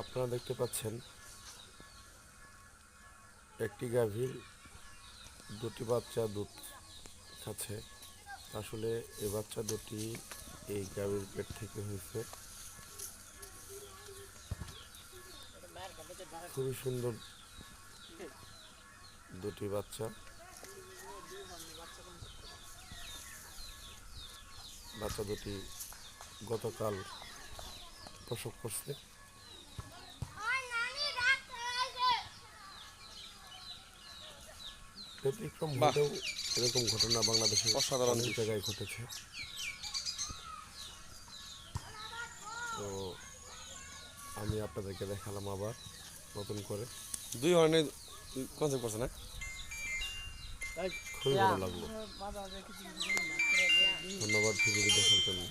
আপনারা দেখতে পাচ্ছেন, একটি গাভীর দুটি বাচ্চা দুধ খাচ্ছে। আসলে এ বাচ্চা দুটি এই গাভীর পেট থেকে হয়েছে। খুবই সুন্দর দুটি বাচ্চা। বাচ্চা দুটি গতকাল প্রসব করছে। ব্যতিক্রম। হলেও এরকম ঘটনা বাংলাদেশে অসাধারণ জায়গায় ঘটেছে। তো আমি আপনাদেরকে দেখালাম আবার নতুন করে। দুই হর্নে কনসেপ্ট করছে না? খুবই ভালো লাগল। ধন্যবাদ ভিডিওটি দেখার জন্য।